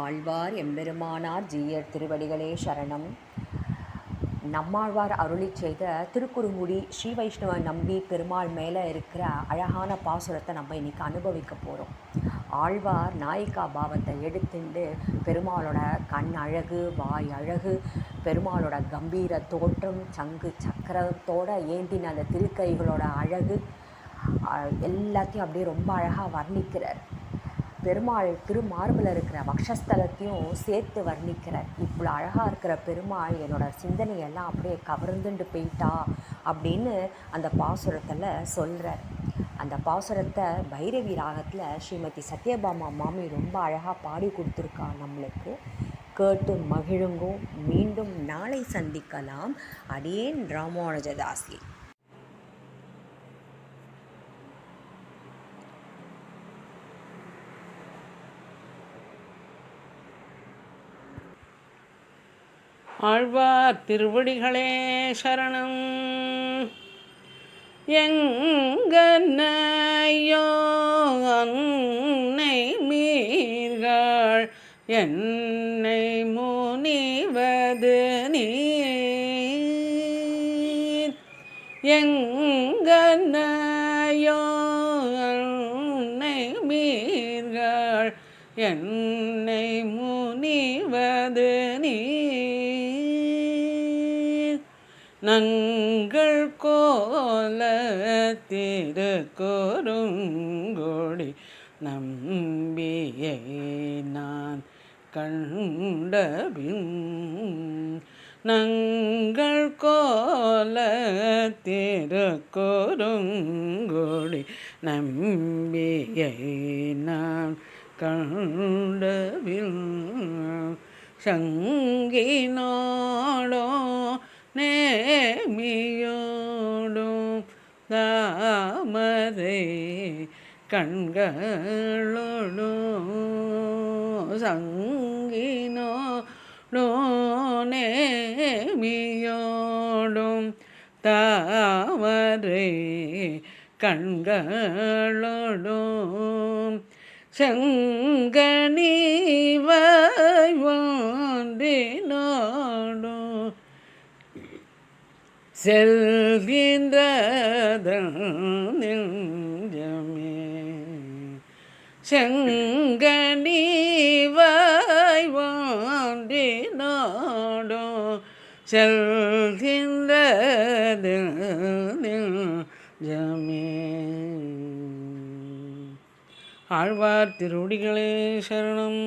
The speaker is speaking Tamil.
ஆழ்வார் எம்பெருமானார் ஜீயர் திருவடிகளே சரணம். நம்மாழ்வார் அருளி செய்த திருக்குறுங்குடி ஸ்ரீ வைஷ்ணவ நம்பி பெருமாள் மேலே இருக்கிற அழகான பாசுரத்தை நம்ம இன்றைக்கி அனுபவிக்க போகிறோம் ஆழ்வார் நாயிக்கா பாவத்தை எடுத்துட்டு பெருமாளோட கண் அழகு வாய் அழகு பெருமாளோட கம்பீர தோற்றம் சங்கு சக்கரத்தோட ஏந்தின அந்த திருக்கைகளோட அழகு எல்லாத்தையும் அப்படியே ரொம்ப அழகாக வர்ணிக்கிறார். பெருமாள் திருமார்பில் இருக்கிற வக்ஷஸ்தலத்தையும் சேர்த்து வர்ணிக்கிறார். இவ்வளோ அழகாக இருக்கிற பெருமாள் என்னோட சிந்தனையெல்லாம் அப்படியே கவர்ந்துண்டு போயிட்டா அப்படின்னு அந்த பாசுரத்தில் சொல்கிறார் அந்த பாசுரத்தை பைரவி ராகத்தில் ஸ்ரீமதி சத்யபாமா மாமி ரொம்ப அழகாக பாடி கொடுத்துருக்கா நம்மளுக்கு. கேட்டு மகிழுங்கும் மீண்டும் நாளை சந்திக்கலாம். அடியேன் ராமானுஜதாசி. ஆழ்வார் திருவடிகளே சரணம். எங்கன்னையோ அன்னை மீர்கள் என்னை முனிவது நீர். எங்கன்னையோ அன்னை மீர்கள் என்னை முனிவது நங்கள் கோல திருக்குறுங்கொடி நம்பியை நான் கண்டபின். நங்கள் கோல திருக்குறுங்கொடி நம்பியை நான் கண்டபின். சங்கினோடோ நேமியோடும் தாமரை கண்களோடும் சங்கினோடோ நேமியோடும் தாமரை கண்களோடும் செங்கனிவாய் ஒன்றினோடும் செல்கின்றதன் நெஞ்சமே செங்கனிவாய் ஒன்றினோடும் செல்கின்றது நெஞ்சமே ஆழ்வார் திருவடிகளே சரணம்